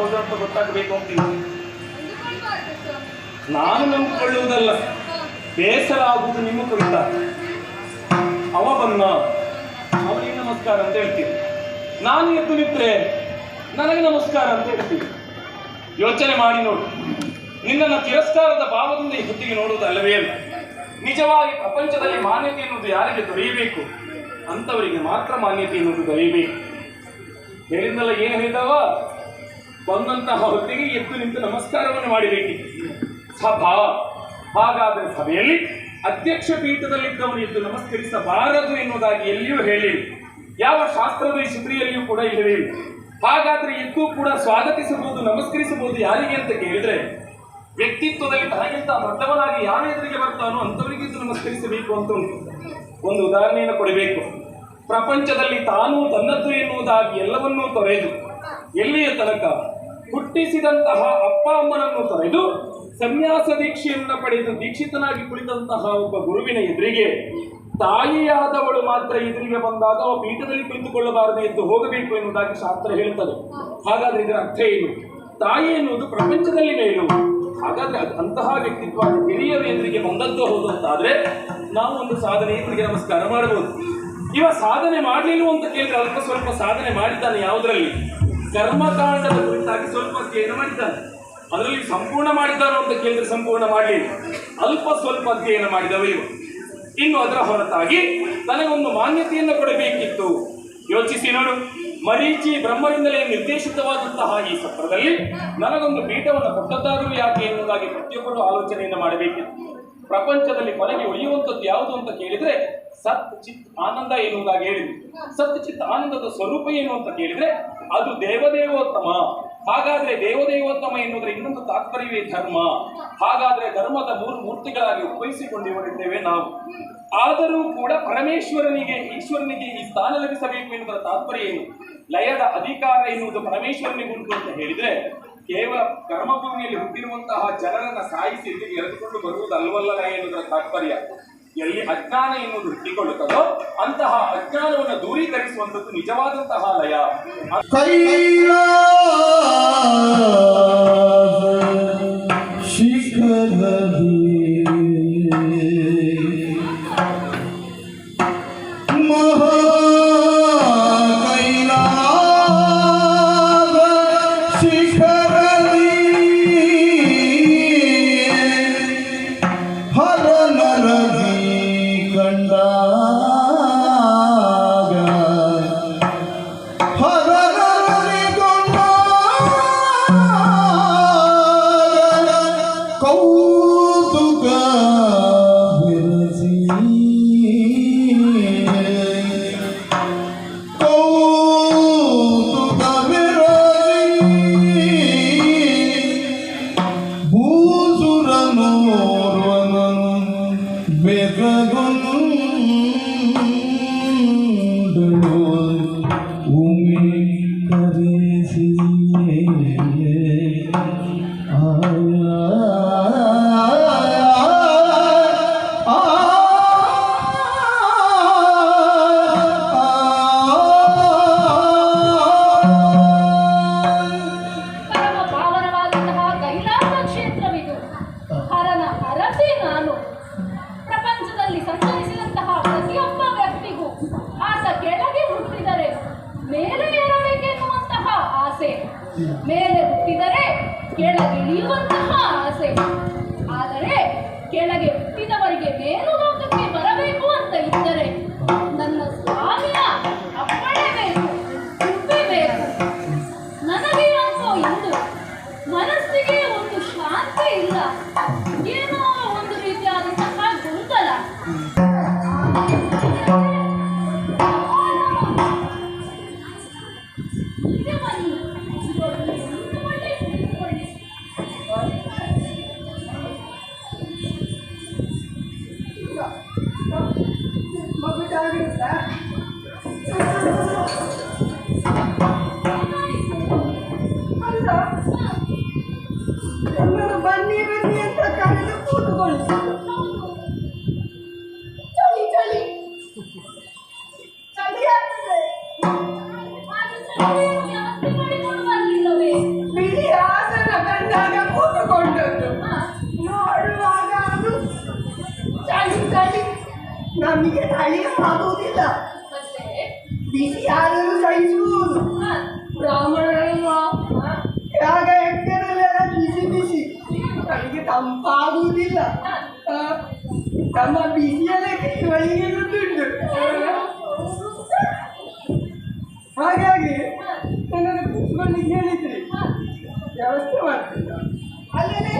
ಹೌದು ಅಂತ ಗೊತ್ತಾಗಬೇಕು ನಾನು ನಂಬಿಕೊಳ್ಳುವುದಲ್ಲ. ಬೇಸರ ಆಗುವುದು ನಿಮ್ಮ ಕುರಿತ. ಅವ ಬನ್ನ ಅವನಿಗೆ ನಮಸ್ಕಾರ ಅಂತ ಹೇಳ್ತೀನಿ. ನಾನು ಎದ್ದು ನಿಂತ್ರೆ ನನಗೆ ನಮಸ್ಕಾರ ಅಂತ ಹೇಳ್ತೀನಿ. ಯೋಚನೆ ಮಾಡಿ ನೋಡು. ನಿನ್ನನ್ನು ತಿರಸ್ಕಾರದ ಭಾವದಿಂದ ಈ ಹೊತ್ತಿಗೆ ನೋಡುವುದು ಅಲ್ಲವೇ ಅಲ್ಲ. ನಿಜವಾಗಿ ಪ್ರಪಂಚದಲ್ಲಿ ಮಾನ್ಯತೆ ಎನ್ನುವುದು ಯಾರಿಗೆ ದೊರೆಯಬೇಕು? ಅಂಥವರಿಗೆ ಮಾತ್ರ ಮಾನ್ಯತೆ ಎನ್ನುವುದು ದೊರೆಯಬೇಕು. ಹೇಳಿದ್ನಲ್ಲ ಏನು ಹೇಳಿದವ? ಬಂದಂತಹ ಹೊತ್ತಿಗೆ ಎದ್ದು ನಿಂತು ನಮಸ್ಕಾರವನ್ನು ಮಾಡಬೇಕಿತ್ತು ಸಭಾ, ಹಾಗಾದರೆ ಸಭೆಯಲ್ಲಿ ಅಧ್ಯಕ್ಷ ಪೀಠದಲ್ಲಿದ್ದವನು ಎದ್ದು ನಮಸ್ಕರಿಸಬಾರದು ಎನ್ನುವುದಾಗಿ ಎಲ್ಲಿಯೂ ಹೇಳಿ ಯಾವ ಶಾಸ್ತ್ರದ ಶಿಬಿರಿಯಲ್ಲಿಯೂ ಕೂಡ ಇಲ್ಲ. ಹಾಗಾದ್ರೆ ಎದ್ದು ಕೂಡ ಸ್ವಾಗತಿಸಬಹುದು, ನಮಸ್ಕರಿಸಬಹುದು ಯಾರಿಗೆ ಅಂತ ಕೇಳಿದ್ರೆ, ವ್ಯಕ್ತಿತ್ವದಲ್ಲಿ ತನಗಿಂತ ಮದ್ದವನಾಗಿ ಯಾರ ಎದುರಿಗೆ ಬರ್ತಾನೋ ಅಂಥವರಿಗೆ ನಮಸ್ಕರಿಸಬೇಕು ಅಂತ ಉಂಟು. ಒಂದು ಉದಾಹರಣೆಯನ್ನು ಕೊಡಬೇಕು. ಪ್ರಪಂಚದಲ್ಲಿ ತಾನು ತನ್ನದ್ದು ಎನ್ನುವುದಾಗಿ ಎಲ್ಲವನ್ನೂ ತೊರೆದು ಎಲ್ಲಿಯ ತನಕ ಹುಟ್ಟಿಸಿದಂತಹ ಅಪ್ಪ ಅಮ್ಮನನ್ನು ತೊರೆದು ಸನ್ಯಾಸ ದೀಕ್ಷೆಯನ್ನು ಪಡೆದು ದೀಕ್ಷಿತನಾಗಿ ಕುಳಿತಂತಹ ಒಬ್ಬ ಗುರುವಿನ ಎದುರಿಗೆ ತಾಯಿಯಾದವಳು ಮಾತ್ರ ಎದುರಿಗೆ ಬಂದಾಗ ಅವ ಪೀಠದಲ್ಲಿ ಕುಳಿತುಕೊಳ್ಳಬಾರದು ಎಂದು ಹೋಗಬೇಕು ಎನ್ನುವುದಾಗಿ ಶಾಸ್ತ್ರ ಹೇಳುತ್ತದೆ. ಹಾಗಾದ್ರೆ ಇದರ ಅರ್ಥ ಏನು? ತಾಯಿ ಎನ್ನುವುದು ಪ್ರಪಂಚದಲ್ಲಿ ಮೇಲು. ಹಾಗಾದ್ರೆ ಅಂತಹ ವ್ಯಕ್ತಿತ್ವ ಹಿರಿಯರು ಎದುರಿಗೆ ಬಂದದ್ದು ಹೌದು ಅಂತಾದ್ರೆ ನಾವು ಒಂದು ಸಾಧನೆ ಎದುರಿಗೆ ನಮಸ್ಕಾರ ಮಾಡಬಹುದು. ಇವ ಸಾಧನೆ ಮಾಡಲಿಲ್ಲ ಅಂತ ಕೇಳಿದ್ರೆ ಅಲ್ಪ ಸ್ವಲ್ಪ ಸಾಧನೆ ಮಾಡಿದ್ದಾನೆ ಯಾವುದರಲ್ಲಿ? ಕರ್ಮಕಾಂಡದ ಕುರಿತಾಗಿ ಸ್ವಲ್ಪ ಅಧ್ಯಯನ ಮಾಡಿದ್ದಾನೆ ಅದರಲ್ಲಿ ಸಂಪೂರ್ಣ ಮಾಡಿದ್ದಾರೋ ಅಂತ ಕೇಳಿದ್ರೆ ಸಂಪೂರ್ಣ ಮಾಡಲಿಲ್ಲ. ಅಲ್ಪ ಸ್ವಲ್ಪ ಅಧ್ಯಯನ ಮಾಡಿದವ ಇವರು ಇನ್ನು ಅದರ ಹೊರತಾಗಿ ತನಗೊಂದು ಮಾನ್ಯತೆಯನ್ನು ಕೊಡಬೇಕಿತ್ತು. ಯೋಚಿಸಿ ನೋಡು. ಮರೀಚಿ ಬ್ರಹ್ಮರಿಂದಲೇ ನಿರ್ದೇಶಿತವಾದಂತಹ ಈ ಸತ್ರದಲ್ಲಿ ನನಗೊಂದು ಪೀಠವನ್ನು ಕೊಟ್ಟದ್ದಾದರೂ ಯಾಕೆ ಎನ್ನುವುದಾಗಿ ಪ್ರತಿಯೊಬ್ಬರು ಆಲೋಚನೆಯನ್ನು ಮಾಡಬೇಕಿತ್ತು. ಪ್ರಪಂಚದಲ್ಲಿ ಕೊನೆಗೆ ಉಳಿಯುವಂಥದ್ದು ಯಾವುದು ಅಂತ ಕೇಳಿದ್ರೆ ಸತ್ ಚಿತ್ ಆನಂದ ಎನ್ನುವುದಾಗಿ ಹೇಳಿದ್ರು. ಸತ್ ಚಿತ್ ಆನಂದದ ಸ್ವರೂಪ ಏನು ಅಂತ ಕೇಳಿದ್ರೆ ಅದು ದೇವದೇವೋತ್ತಮ. ಹಾಗಾದ್ರೆ ದೇವದೇವೋತ್ತಮ ಎನ್ನುವುದರ ಇನ್ನೊಂದು ತಾತ್ಪರ್ಯವೇ ಧರ್ಮ. ಹಾಗಾದ್ರೆ ಧರ್ಮದ ಮೂರು ಮೂರ್ತಿಗಳಾಗಿ ಉಪಯೋಗಿಸಿಕೊಂಡಿದ್ದೇವೆ ನಾವು. ಆದರೂ ಕೂಡ ಪರಮೇಶ್ವರನಿಗೆ, ಈಶ್ವರನಿಗೆ ಈ ಸ್ಥಾನ ಲಭಿಸಬೇಕು ಎನ್ನುವುದರ ತಾತ್ಪರ್ಯ ಏನು? ಲಯದ ಅಧಿಕಾರ ಎನ್ನುವುದು ಪರಮೇಶ್ವರನಿಗೆ ಉಂಟು ಅಂತ ಹೇಳಿದ್ರೆ ಕೇವಲ ಕರ್ಮಭೂಮಿಯಲ್ಲಿ ಹುಟ್ಟಿರುವಂತಹ ಜನರನ್ನ ಸಾಯಿಸಿ ಇಲ್ಲಿಗೆ ಎಳೆದುಕೊಂಡು ಬರುವುದಲ್ವಲ್ಲ ಎನ್ನುವುದರ ತಾತ್ಪರ್ಯ. ಎಲ್ಲಿ ಅಜ್ಞಾನ ಎನ್ನುವುದು ಹುಟ್ಟಿಕೊಳ್ಳುತ್ತದೋ ಅಂತಹ ಅಜ್ಞಾನವನ್ನು ದೂರೀಕರಿಸುವಂಥದ್ದು ನಿಜವಾದಂತಹ ಲಯ. ಕೈಲಾಸ ನೀವು ಹೇಳಿದ್ರಿ. ವ್ಯವಸ್ಥೆ ಮಾಡ್ತೀವಿ ಅಲ್ಲೇ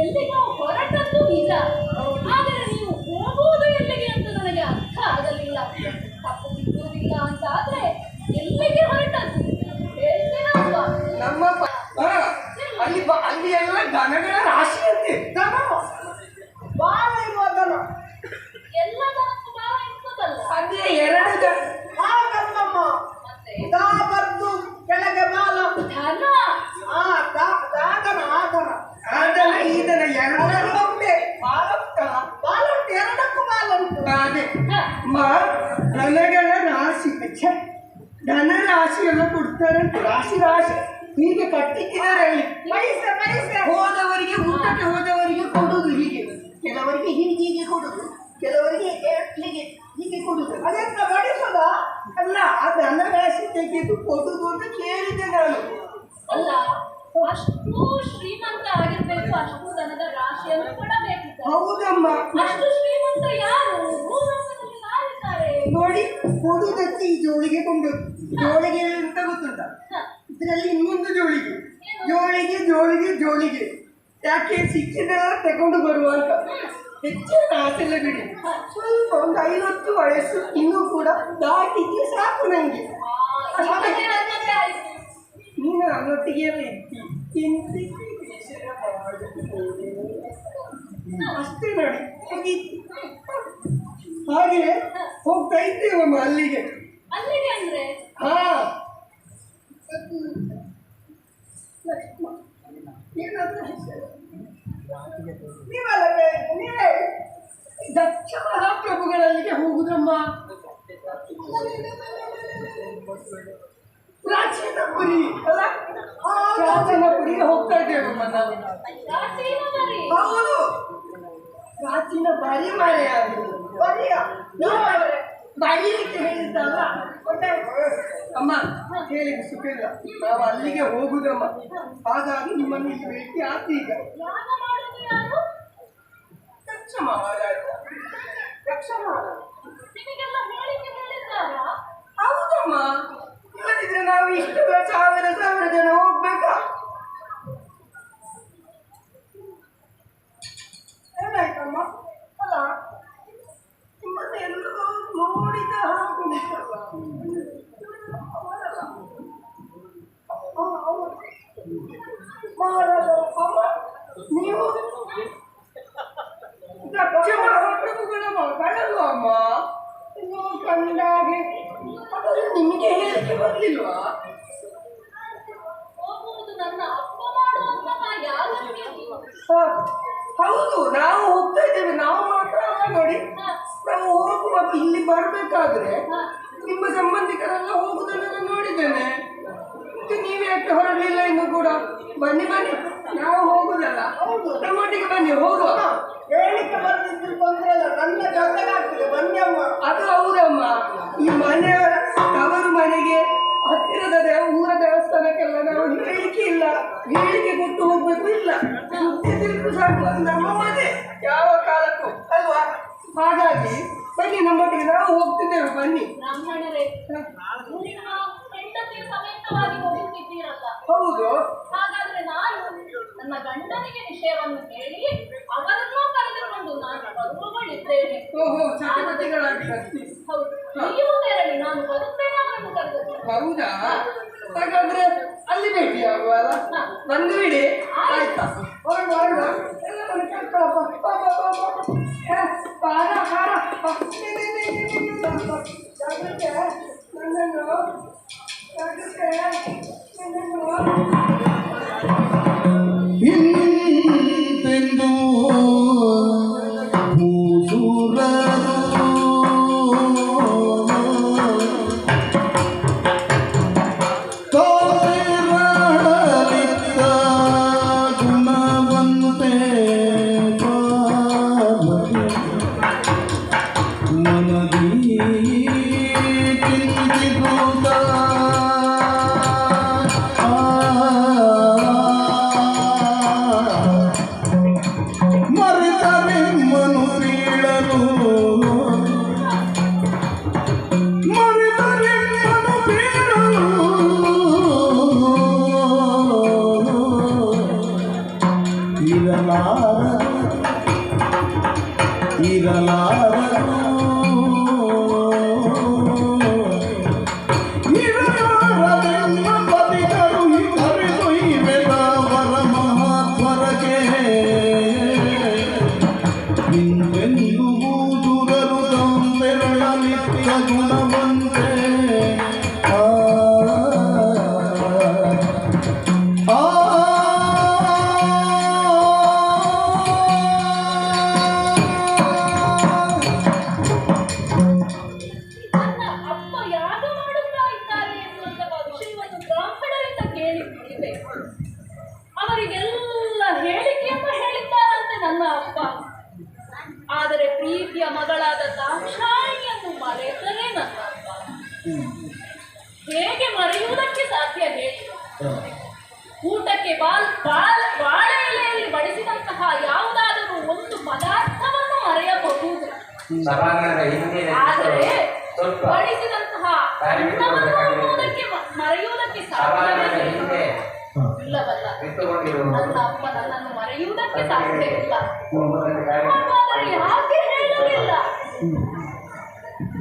ಎಲ್ಲಿಗೆ ಹೊರಟದ್ದು ಇಲ್ಲ. ಆದರೆ ನೀವು ಹೋಗುವುದು ಎಲ್ಲಿಗೆ ಅಂತ ನನಗೆ ಅರ್ಥ ಆಗಲಿಲ್ಲ. ತಪ್ಪು ಸಿಕ್ಕುವುದಿಲ್ಲ ಅಂತ ಆದ್ರೆ ಎಲ್ಲಿಗೆ ಹೊರಟದ್ದು? ನಮ್ಮ ಅಲ್ಲಿ ಅಲ್ಲಿ ಎಲ್ಲ ದನಗಳ ರಾಶಿ ಎಷ್ಟು ಕೊಡುದು ಅಂತ ಕೇಳಿದೆ ನಾನು. ಅಲ್ಲ ಅಷ್ಟು ಶ್ರೀಮಂತ ಆಗಿರ್ಬೇಕು ಅಷ್ಟು ದನದ ರಾಶಿಯನ್ನು ಕೊಡಬೇಕು ಹೌದಮ್ಮ. ಅಷ್ಟು ಶ್ರೀಮಂತ ಯಾರು? ಭೂಮಂತದಲ್ಲಿ ಸಾರಿದ್ದಾರೆ ನೋಡಿ ಕೊಡುವುದಕ್ಕೆ ಈ ಜೋಳಿಗೆ ಕೊಂಡು ಜೋಳಿಗೆ ಅಂತ ಗೊತ್ತುಂಟ. ಇದರಲ್ಲಿ ಇನ್ನೊಂದು ಜೋಳಿಗೆ ಜೋಳಿಗೆ ಜೋಳಿಗೆ ಜೋಳಿಗೆ. ಯಾಕೆ ಸಿಕ್ಕಿದ ತಗೊಂಡು ಬರುವ ಅಂತ. ಹೆಚ್ಚಿನ ಆಸೆಲ್ಲ ಬಿಡಿ. ಸ್ವಲ್ಪ ಒಂದು ಐವತ್ತು ವಯಸ್ಸು ಇನ್ನೂ ಕೂಡ ದಾಟಿಗೆ ಸಾಕು ನನಗೆ ನೀನು ನನ್ನೊಟ್ಟಿಗೆ. ಅಷ್ಟೇ ನೋಡಿ. ಹಾಗೆ ಹೋಗ್ತಾ ಇದ್ದೇವಮ್ಮ ಅಲ್ಲಿಗೆ ಹಾ ಏನಾದ್ರೂ? ನೀವಲ್ಲ ನೀವೇ ದಕ್ಷ ಮಹಾಪ್ರಭುಗಳಲ್ಲಿಗೆ ಹೋಗುದಮ್ಮ ಪುರಿ ಅಲ್ಲ ಪ್ರಾಚೀನ ಪುರಿಗೆ ಹೋಗ್ತಾ ಇದ್ದೇವಮ್ಮ ನಾವು. ಮರಿ ಹೌದು. ಪ್ರಾಚೀನ ಬರಿ ಬರಿಯ. ಬರೀಲಿಕ್ಕೆ ಹೇಳಿದ್ದಲ್ಲ ಅಮ್ಮ ಹೇಳಿ ಸುಖ ಇಲ್ಲ ನಾವು ಅಲ್ಲಿಗೆ ಹೋಗುದಮ್ಮ. ಹಾಗಾಗಿ ನಿಮ್ಮನ್ನು ಇಲ್ಲಿ ಭೇಟಿ ಆಯ್ತು ಈಗ. ದಕ್ಷ ಮಹಾರಾಜ ದಕ್ಷ ಹೌದಮ್ಮ. ಇಲ್ಲದಿದ್ರೆ ನಾವು ಇಷ್ಟು ಸಾವಿರ ಸಾವಿರ ಜನ ಹೋಗ್ಬೇಕಾ ಏನಾಯ್ತಮ್ಮ ಅಲ್ಲ ನಿಮ್ಮನ್ನು ಎಲ್ಲರೂ ನೋಡಿದ ಹಾಗೆ ಉಂಟಲ್ಲ. ಅವರಲ್ಲ. ಆ, ಅವರು. ಮಹಾರಾಜ ಅಮ್ಮ ನೀವು ನಿಮಗೆ ಹೇಳಿಕೆ ಬರ್ಲಿಲ್ವಾ? ಹೌದು ನಾವು ಹೋಗ್ತಾ ಇದ್ದೇವೆ. ನಾವು ಮಾತ್ರ ಅಲ್ಲ ನೋಡಿ. ನಾವು ಹೋಗುವ ಇಲ್ಲಿ ಬರಬೇಕಾದ್ರೆ ನಿಮ್ಮ ಸಂಬಂಧಿಕರೆಲ್ಲ ಹೋಗುದನ್ನ ಹೋಗ್ತಿದ್ದೇವೆ ಬನ್ನಿ ಬ್ರಾಹ್ಮಣರೇ ನಿಮ್ಮ ಹೆಂಡತಿಯ ಸಮೇತವಾಗಿ ಹೋಗುತ್ತಿದ್ದೀರಲ್ಲ ಹೌದು ಹಾಗಾದ್ರೆ ನಾನು ನನ್ನ ಗಂಡನಿಗೆ ವಿಷಯವನ್ನು ಹೇಳಿ ಅವರನ್ನು ಕರೆದುಕೊಂಡು ನಾನು ಬರುವವಳಿದ್ದೇನೆ. ಹೌದು ನೀವು ತೆರಳಿ ನಾನು ಬರುತ್ತೇನೆ ಅವರನ್ನು ಕರೆದುಕೊಂಡು. ಹೌದಾ? ಹಾಗಾದ್ರೆ ಅಲ್ಲಿ ಭೇಟಿ ಆಗುವಲ್ಲ ಬಂದು ಬಿಡಿ. ಆಯ್ತಾ. ಹೊರಡು ಹೊರಡು ನನ್ನನ್ನು. ನನ್ನನ್ನು. ಇಂತೆಂದು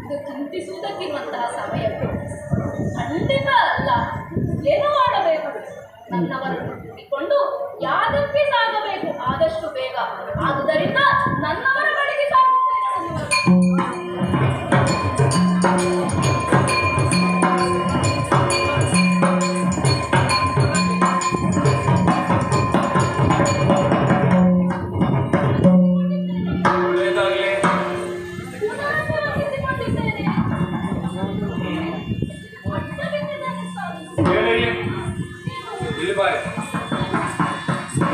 ಇದು ಚಿಂತಿಸುವುದಕ್ಕಿರುವಂತಹ ಸಮಯ. ಖಂಡಿತ ಅಲ್ಲ. ಏನು ಮಾಡಬೇಕು. ನನ್ನವರನ್ನು ಹುಡುಕಿಕೊಂಡು ಯಾದಕ್ಕೆ ಸಾಗಬೇಕು? ಆದಷ್ಟು ಬೇಗ. ಆದುದರಿಂದ ನನ್ನವರ ಬಳಿಗೆ ಸಾಗುತ್ತೇನೆ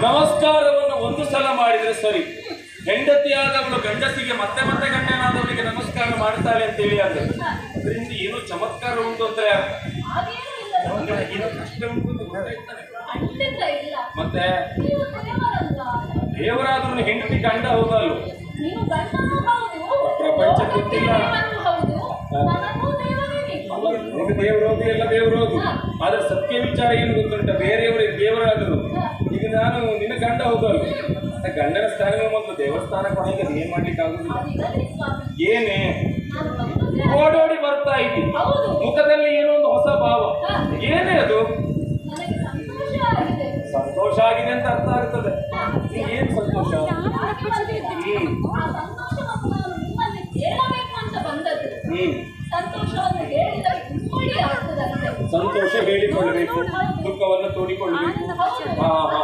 ನಮಸ್ಕಾರವನ್ನು ಒಂದು ಸಲ ಮಾಡಿದ್ರೆ ಸರಿ. ಹೆಂಡತಿಯಾದವಳು ಗಂಡಸಿಗೆ ಮತ್ತೆ ಮತ್ತೆ ಗಂಡನಾದವರಿಗೆ ನಮಸ್ಕಾರ ಮಾಡ್ತಾಳೆ ಅಂತ ಹೇಳಿ ಆದ್ರೆ ಅದರಿಂದ ಏನೋ ಚಮತ್ಕಾರ ಉಂಟು ಅಂತ ಏನೋ ಕಷ್ಟ ಉಂಟು ಮತ್ತೆ ದೇವರಾದ್ರೂ ಹೆಂಡತಿ ಗಂಡ ಹೋಗಲ್ಲ ಪ್ರಪಂಚ ಗೊತ್ತಿಲ್ಲ. ದೇವರೋದು ಎಲ್ಲ ದೇವರೋದು ಆದ್ರೆ ಸತ್ಯ ವಿಚಾರ ಏನು ಗೊತ್ತುಂಟ? ಬೇರೆಯವರಿಗೆ ದೇವರಾದರು. ನಾನು ನಿನ್ನ ಗಂಡ ಮತ್ತೆ ಗಂಡನ ಸ್ಥಾನ ಮತ್ತು ದೇವಸ್ಥಾನ ಕೊನೆಗೆ ಏನ್ ಮಾಡ್ಲಿಕ್ಕೆ ಆಗುದಿಲ್ಲ. ಏನೇ? ಓಡೋಡಿ ಬರ್ತಾ ಇದ್ದೀನಿ. ಮುಖದಲ್ಲಿ ಏನೋ ಒಂದು ಹೊಸ ಭಾವ. ಏನೇ ಅದು? ಸಂತೋಷ ಆಗಿದೆ ಅಂತ ಅರ್ಥ ಆಗ್ತದೆ. ಏನ್ ಸಂತೋಷ? ಸಂತೋಷ ಹೇಳಿಕೊಳ್ಳಬೇಕು. ದುಃಖವನ್ನು ತೋಡಿಕೊಳ್ಳಬೇಕು. ಹಾ ಹಾ.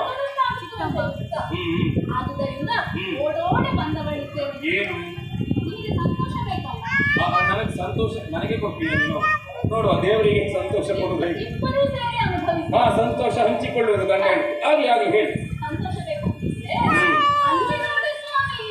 ಓಡೋಡಿ ಬಂದವಳಿದ್ದೇನೆ ಏನು? ನಿಮಗೆ ಸಂತೋಷ ಬೇಕಲ್ಲ? ನನಗೆ ಸಂತೋಷ ನನಗೆ ಕೊಡ್ತೀನಿ ನೋಡುವ ದೇವರಿಗೆ ಸಂತೋಷ ಕೊಡುವುದು ಇಬ್ಬರೂ ಸೇರಿ ಅನುಭವಿಸಿ. ಹಾ ಸಂತೋಷ ಹಂಚಿಕೊಳ್ಳುವುದು ಗಂಡ ಆಗಲಿ ಆಗ್ಲಿ ಹೇಳಿ. ಸಂತೋಷ ಬೇಕು. ಅಂದ್ರೆ ಅಲ್ಲಿ ನೋಡಿ ಸ್ವಾಮಿ.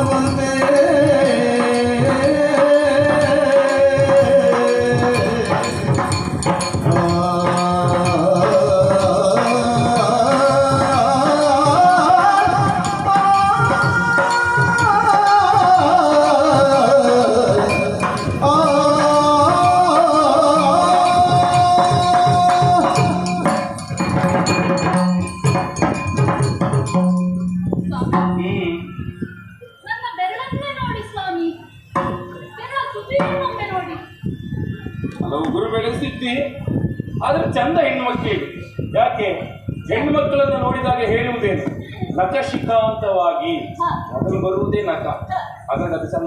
ಮಾಡುವ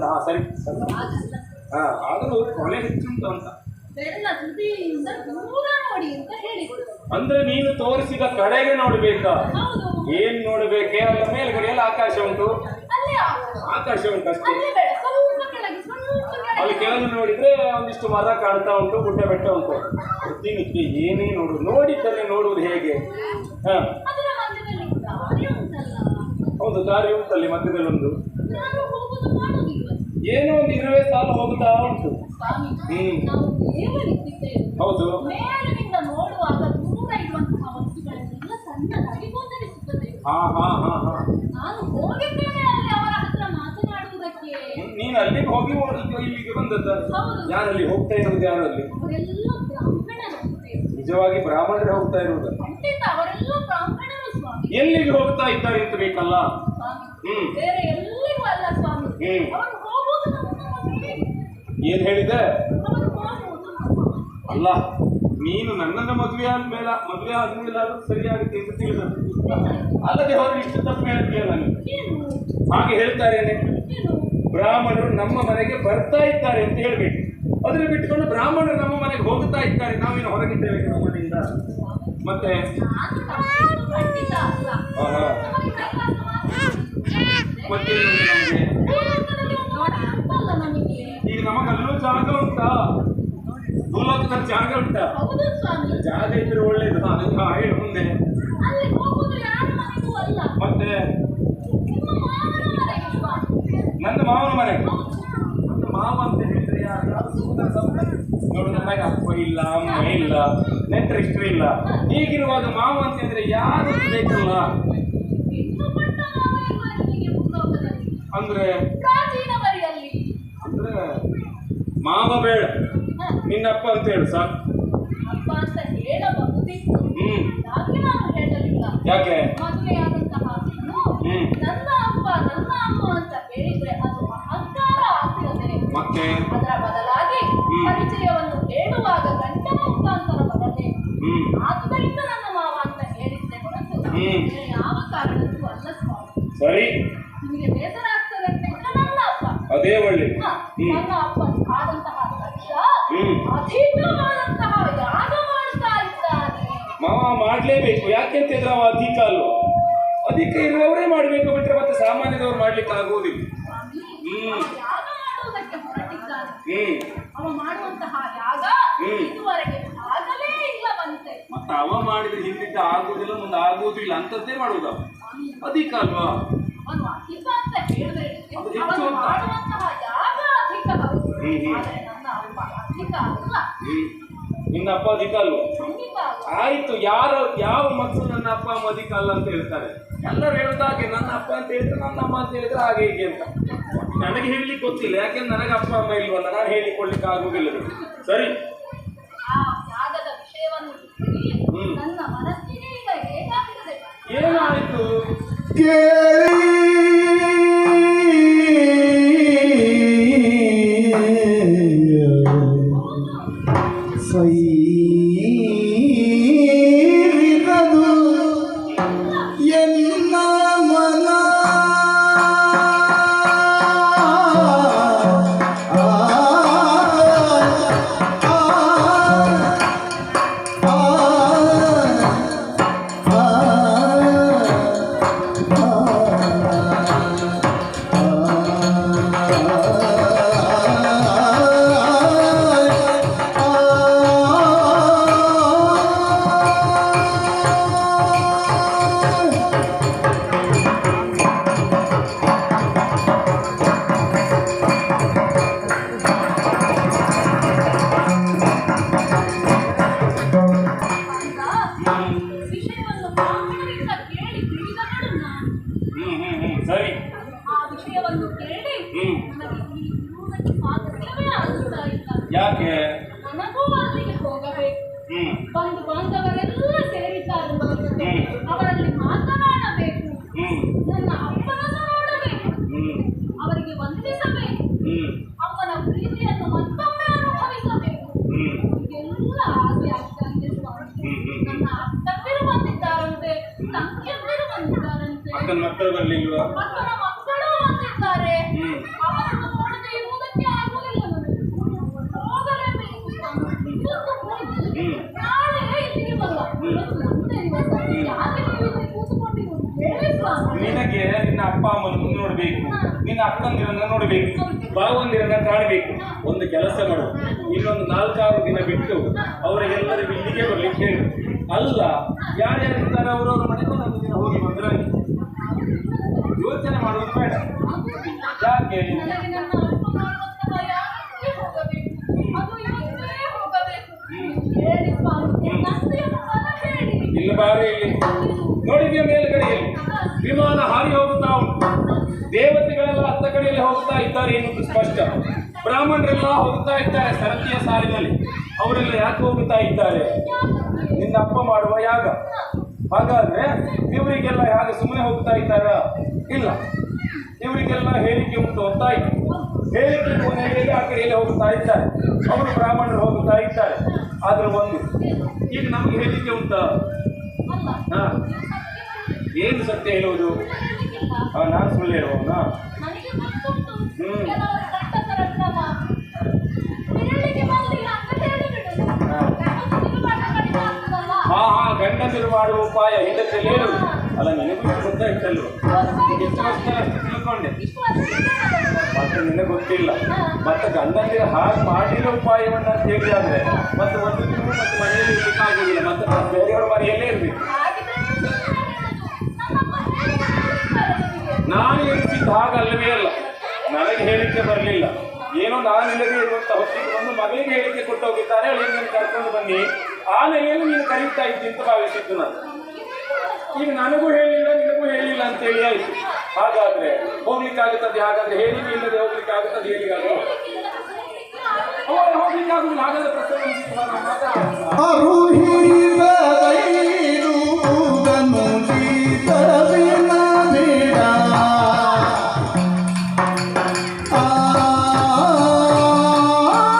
ಹಾ ಸರಿ. ಹಾ ಆದರೂ ಕೊನೆ ಹೆಚ್ಚುಂಟು ಅಂತ. ಅಂದ್ರೆ ನೀನು ತೋರಿಸಿದ ಕಡೆಗೆ ನೋಡ್ಬೇಕಾ? ಏನ್ ನೋಡ್ಬೇಕೆ? ಅಲ್ಲ ಮೇಲ್ಗಡೆ ಎಲ್ಲ ಆಕಾಶ ಉಂಟು. ಆಕಾಶ. ಉಂಟು ಅಷ್ಟೇ. ಅಲ್ಲಿ ಕೆಳಗೆ ನೋಡಿದ್ರೆ ಒಂದಿಷ್ಟು ಮರ ಕಾಣ್ತಾ ಉಂಟು ಗುಡ್ಡ ಬೆಟ್ಟ ಉಂಟು. ಪ್ರತಿನಿತ್ಯ ಏನೇ ನೋಡು ನೋಡಿದ್ದನ್ನೇ ನೋಡುವುದು ಹೇಗೆ? ಹಾ. ಹೌದು ದಾರಿ ಉಂಟಲ್ಲಿ ಮಧ್ಯದಲ್ಲಿ ಒಂದು ನಾನು ಹೋಗುದು ಮಾಡುವುದಿಲ್ಲ ಏನೋ ಒಂದು ಇರುವೆ ಸಾಲು ಹೋಗುತ್ತಾ ಉಂಟು. ಹೌದು. ಹಾ ಹಾ ಹಾ ಹಾ. ನಾನು ಅಲ್ಲಿಗೆ ಹೋಗಿ ಇಲ್ಲಿ- ಇಲ್ಲಿಗೆ ಬಂದದ್ದ. ಯಾರಲ್ಲಿ ಹೋಗ್ತಾ ಇರೋದು ಯಾರಲ್ಲಿ? ನಿಜವಾಗಿ ಬ್ರಾಹ್ಮಣರೇ ಹೋಗ್ತಾ ಇರೋದು ಎಲ್ಲಿಗೆ ಹೋಗ್ತಾ ಇದ್ದಾರೆ ಅಂತ ಬೇಕಲ್ಲ? ಹ್ಮ್. ಬೇರೆ ಎಲ್ಲಿಗೂ ಅಲ್ಲ ಸ್ವಾಮಿ ಹ್ಮ್. ಅವರು ಹೋಗುವುದು ನಮ್ಮ ಮನೆಗೆ. ಏನ್ ಹೇಳಿದೆ. ಅಲ್ಲ ನೀನು ನನ್ನನ್ನು ಮದುವೆ ಆದ್ಮೇಲೆ ಮದುವೆ ಆದ್ಮೇಲೆ ಅದು ಸರಿಯಾಗುತ್ತೆ ಅಂತ ತಿಳಿದ ಅಲ್ಲದೆ ಅವರು ಇಷ್ಟು ತಪ್ಪು ಹೇಳ್ತೀಯ ನಾನು ಹಾಗೆ ಹೇಳ್ತಾರೇನೆ? ಬ್ರಾಹ್ಮಣರು ನಮ್ಮ ಮನೆಗೆ ಬರ್ತಾ ಇದ್ದಾರೆ ಅಂತ ಹೇಳ್ಬೇಕು. ಅದನ್ನು ಬಿಟ್ಟುಕೊಂಡು ಬ್ರಾಹ್ಮಣರು ನಮ್ಮ ಮನೆಗೆ ಹೋಗ್ತಾ ಇದ್ದಾರೆ. ನಾವೇನು ಹೊರಗಿದ್ದೇವೆ ಮನೆಯಿಂದ ಮತ್ತೆ? ಮತ್ತೆ ನಮಗೆ ಭೂಲೋಕದಲ್ಲಿ ಒಂದು ನೋಡ ಅಂತಲ್ಲ ನಮಗೆ ಈಗ ನಮಗಲ್ಲೂ ಜಾಗ ಉಂಟಾ? ಭೂಲೋಕದಲ್ಲಿ ಜಾಗ ಉಂಟಾ? ಜಾಗ ಇದ್ರೆ ಒಳ್ಳೇದು. ನಾನು ಹೇಳು ಮುಂದೆ. ಮತ್ತೆ? ನನ್ನ ಮಾವನ ಮನೆ ನನ್ನ ಮಾವ ಅಂತ ಹೇಳಿದ್ರೆ ಯಾರು? ನೋಡು ನನಗೆ ಅಪ್ಪ ಇಲ್ಲ ಅಮ್ಮ ಇಲ್ಲ ನೆಂಟರಿಷ್ಟರು ಇಲ್ಲ. ಹೀಗಿರುವಾಗ ಮಾವ ಅಂತ ಹೇಳಿದ್ರೆ ಯಾರು ಬೇಕಲ್ಲ ಅಂದ್ರೆ? ಮಾವ ಬೇಡ. ನಿನ್ನಪ್ಪ ಅಂತ ಹೇಳು ಸರ್ ಅಪ್ಪ ಅಂತ ಹೇಳಬಹುದಿತ್ತು ಹ್ಮ್. ಯಾಕೆ ನಾನು ಹೇಳಲಿಲ್ಲ ಯಾಕೆ. ನನ್ನ ಅಪ್ಪ ನನ್ನ ಅಮ್ಮ ಅಂತ ಹೇಳಿದ್ರೆ ಅದು ಅಹಂಕಾರ ಮತ್ತೆ? ಅದರ ಬದಲಾಗಿ. ಪರಿಚಯವನ್ನು ಹೇಳುವಾಗ ಗಂಟನ ಮುಖಾಂತರ ಬರದೆ. ಹ್ಮ್. ಆದ್ದರಿಂದ ನನ್ನ ಮಾವ ಅಂತ ಹೇಳಿದ್ದೆ ಹೊರತು ಯಾವ ಕಾರಣಕ್ಕೂ ಅಲ್ಲ ಸ್ವಾಮಿ ಸರಿ. ನಿಮಗೆ ಬೇಸರ ಆಗ್ತದೆ ನನ್ನ ಅಪ್ಪ. ಅದೇ ಒಳ್ಳೆ. ನನ್ನ ಅಪ್ಪ ಆದಂತಹ ದಕ್ಷ ಹ್ಮ್. ಅಧಿಕವಾದಂತಹ ಯಾಗ ಮಾಡ್ತಾ ಇದ್ದಾನೆ ಮಾವ ಮಾಡ್ಲೇಬೇಕು. ಯಾಕೆಂತ ಇದ್ರೆ ಅವ ಅಧಿಕ ಅಲ್ವಾ? ಅಧಿಕ ಇರುವವರೇ ಮಾಡಬೇಕು ಬಿಟ್ರೆ ಮತ್ತೆ ಸಾಮಾನ್ಯದವ್ರು ಮಾಡ್ಲಿಕ್ಕೆ ಆಗೋದಿಲ್ಲ ಯಾಗ ಮಾಡುವುದಕ್ಕೆ ಹೊರಟಿದ್ದಾನೆ ಹ್ಮ್. ಅವ ಮಾಡುವಂತಹ ಯಾಗ ಹ್ಮ್. ಇದುವರೆಗೆ ಆಗಲೇ ಇಲ್ಲವಂತೆ. ಮತ್ತೆ ಅವ ಮಾಡಿದ್ರೆ ಹಿಂದಿದ್ದ ಆಗುವುದಿಲ್ಲ ಮುಂದೆ ಆಗುವುದಿಲ್ಲ ಅಂತದ್ದೇ ಮಾಡುವುದು ಅವ. ಅಧಿಕ ಅಲ್ವಾ? ಅವನು ಅಧಿಕ ಅಂತ ಹೇಳಿದ್ರೆ ಹೆಚ್ಚು ಅವನು ಅಂತ. ಮಾಡುವಂತಹ ಯಾಗ ನನ್ನ ಅಪ್ಪ ಅಧಿಕ ಅಲ್ವ ಆಯ್ತು, ಯಾರ, ಯಾವ ಮಕ್ಕಳು ನನ್ನ ಅಪ್ಪ ಅಮ್ಮ ಅಧಿಕ ಅಲ್ಲ ಅಂತ ಹೇಳ್ತಾರೆ? ಎಲ್ಲರೂ ಹೇಳುದು ಹಾಗೆ, ನನ್ನ ಅಪ್ಪ ಅಂತ ಹೇಳಿದ್ರೆ ನನ್ನ ಅಮ್ಮ ಅಂತ ಹೇಳಿದ್ರೆ ಹಾಗೆ ಹೀಗೆ ಅಂತ. ನನಗೆ ಹೇಳಲಿಕ್ಕೆ ಗೊತ್ತಿಲ್ಲ, ಯಾಕೆಂದ್ರೆ ನನಗೆ ಅಪ್ಪ ಅಮ್ಮ ಇಲ್ವಲ್ಲ, ನಾನು ಹೇಳಿಕೊಳ್ಳಿಕ್ಕೆ ಆಗುವುದಿಲ್ಲ. ಸರಿ? ಆ ಯಾಗದ yẹn ಹೋಗಬೇಕು ಹ್ಮ್ ಬಂಧು ಬಾಂಧವರೆಲ್ಲ ಸೇರಿದ್ದಾರೆ ಹ್ಮ್. ಅವರಲ್ಲಿ ಮಾತನಾಡಬೇಕು ಹ್ಮ್ ನನ್ನ ಅಪ್ಪನನ್ನು ನೋಡಬೇಕು ಹ್ಮ್ ಅವರಿಗೆ ವಂದಿಸಬೇಕು ಹ್ಮ್ ಅವನ ಪ್ರೀತಿಯನ್ನು ಮತ್ತೊಮ್ಮೆ ಅನುಭವಿಸಬೇಕು ಹ್ಮ್ ಇದೆಲ್ಲ ಮಕ್ಕಳು ಬರ್ಲಿಲ್ವಾ ಅಕ್ಕನ ಮಕ್ಕಳು ಅಂತಿದ್ದಾರೆ ಹ್ಮ್. ಅವರನ್ನು ನೋಡದೆ ಇರುವುದಕ್ಕೆ ಆಗುವುದಿಲ್ಲ ನನಗೆ ಹೋಗಲೇಬೇಕು ಇವತ್ತು ಹೋಗಿ ಹ್ಮ್. ನಾಳೆ ಇಲ್ಲಿಗೆ ಬರುವ ಇವತ್ತು ಒಂದೇ ದಿವಸ ಯಾಕೆ ನೀವು ಇಲ್ಲಿ ಕೂತುಕೊಂಡಿರುವುದು ಹೇಳಿ ಸ್ವಾಮಿ ನಿನಗೆ ನಿನ್ನ ಅಪ್ಪ ಅಮ್ಮನ ನೋಡ್ಬೇಕು ನಿನ್ನ ಅಕ್ಕಂದಿರನ್ನ ನೋಡ್ಬೇಕು ಭಾವಂದಿರನ್ನ ಕಾಣಬೇಕು ಒಂದು ಕೆಲಸ ಮಾಡು ಇನ್ನೊಂದು ನಾಲ್ಕಾರು ದಿನ ಬಿಟ್ಟು ಅವರಿಗೆಲ್ಲರಿಗೂ ಇಲ್ಲಿಗೆ ಬರ್ಲಿಕ್ಕೆ ಹೇಳು ಅಲ್ಲ ಯಾರ್ಯಾರು ಇರ್ತಾರೆ ಅವರವ್ರ ಮನೆಗೂ ನಮ್ಮ ದಿನ ಹೋಗಿ ಬಂದ್ರೆ ಯೋಚನೆ ಮಾಡೋದು ಬೇಡ. ಯಾಕೆ? ಇಲ್ಲಿ ಬಾರಿ ಇಲ್ಲಿ. ನೋಡಿದ್ಯಾ ಮೇಲ್ಗಡೆಯಲ್ಲಿ? ವಿಮಾನ ಹಾರಿ ಹೋಗುತ್ತಾ ಉಂಟು. ದೇವತೆಗಳೆಲ್ಲ ಹತ್ತ ಕಡೆಯಲ್ಲಿ ಹೋಗ್ತಾ ಇದ್ದಾರೆ ಎನ್ನುವುದು ಸ್ಪಷ್ಟ. ಬ್ರಾಹ್ಮಣರೆಲ್ಲ ಹೋಗ್ತಾ ಇದ್ದಾರೆ, ಸರತಿಯ ಸಾಲಿನಲ್ಲಿ. ಅವರೆಲ್ಲ ಯಾಕೆ ಹೋಗುತ್ತಾ ಇದ್ದಾರೆ? ಅಪ್ಪ ಮಾಡುವ ಯಾಗ? ಹಾಗಾದ್ರೆ ಇವರಿಗೆಲ್ಲ ಯಾಗ ಸುಮ್ಮನೆ ಹೋಗ್ತಾ ಇದ್ದಾರ? ಇಲ್ಲ. ಇವರಿಗೆಲ್ಲ ಹೇಳಿಕೆ ಉಂಟು ಅಂತ ಆಯ್ತು. ಹೇಳಿಕೆ ಕೊನೆಯಲ್ಲಿ ಆ ಕಡೆಯಲ್ಲಿ ಹೋಗ್ತಾ ಇದ್ದಾರೆ. ಅವರು ಬ್ರಾಹ್ಮಣರು ಹೋಗ್ತಾ ಇದ್ದಾರೆ. ಆದ್ರೆ ಒಂದು ಈಗ ನಮ್ಗೆ ಹೇಳಿಕೆ ಉಂಟ? ಹಾ. ಏನು ಸತ್ಯ ಹೇಳುವುದು? ನಾನು ಸುಳ್ಳು ಹೇಳುವವನಾ ಹ್ಮ್. ಕೆಲವರು ಗಂಡಸರ ಕ್ರಮ ಹೇಳಲಿಕ್ಕೆ ಬರಲಿಲ್ಲ ಅಂತ ಹೇಳಿಬಿಡು ಹಾ. ಗಂಡಸರು ಮಾಡ ಕಡಿಮೆ ಆಗ್ತದಲ್ಲ ಹಾ ಹಾ ಗಂಡಸರು ಮಾಡುವ ಉಪಾಯ ಹೇಳುದು ಅಲ್ಲ, ನಿನಗೂ ಗೊತ್ತಾಯ್ತಲ್ವ ಎಷ್ಟು ವರ್ಷ ಅಷ್ಟು ತಿಳ್ಕೊಂಡೆ. ಮತ್ತೆ ನಿನಗೆ ಗೊತ್ತಿಲ್ಲ. ಮತ್ತೆ ಗಂಡಂದಿರ ಹಾಗೆ ಮಾಡಿರೋ ಉಪಾಯವನ್ನು ಅಂತ ಮತ್ತೆ ಒಂದು ತಿಂಗಳು ಮತ್ತೆ ಮನೆಯಲ್ಲಿ ಇರ್ಲಿಕ್ಕೆ ಆಗುದಿಲ್ಲ. ಮತ್ತೆ ಬೇರೆಯವ್ರ ಮನೆಯಲ್ಲೇ ಇರ್ಬೇಕು. ನಾನು ಎಣಿಸಿದ್ದು ಹಾಗಲ್ಲವೇ ಅಲ್ಲ. ನನಗೆ ಹೇಳಿಕೆ ಬರಲಿಲ್ಲ. ಏನೋ ನಾನು ಇಲ್ಲದೆ ಇರುವಂತ ಹೊತ್ತಿಗೆ ಮಗನಿಗೆ ಮಗಳಿಗೆ ಹೇಳಿಕೆ ಕೊಟ್ಟು ಹೋಗಿದ್ದಾರೆ. ಅವಳಿಗೆ ಕರ್ಕೊಂಡು ಬನ್ನಿ. ಆ ನೆಲೆಯಲ್ಲಿ ನೀನು ಕರೀತಾ ಇದ್ದಿ ಅಂತ ಭಾವಿಸಿದ್ದು ನಾನು. ಈಗ ನನಗೂ ಹೇಳಿಲ್ಲ, ನಿನಗೂ ಹೇಳಿಲ್ಲ ಅಂತ ಹೇಳಿ ಆಯ್ತು. ಹಾಗಾದ್ರೆ ಹೋಗ್ಲಿಕ್ಕಾಗುತ್ತದೆ, ಹಾಗಾದ್ರೆ ಹೇಳಿಕೆ ಇಲ್ಲದೆ ಹೋಗ್ಲಿಕ್ಕಾಗುತ್ತದೆ, ಹೇಳಿಗಾದ್ರು? ಹೋಗ್ಲಿಕ್ಕಾಗುದಿಲ್ಲ, ಹಾಗಾದ್ರೆ ಪ್ರಸಂಗ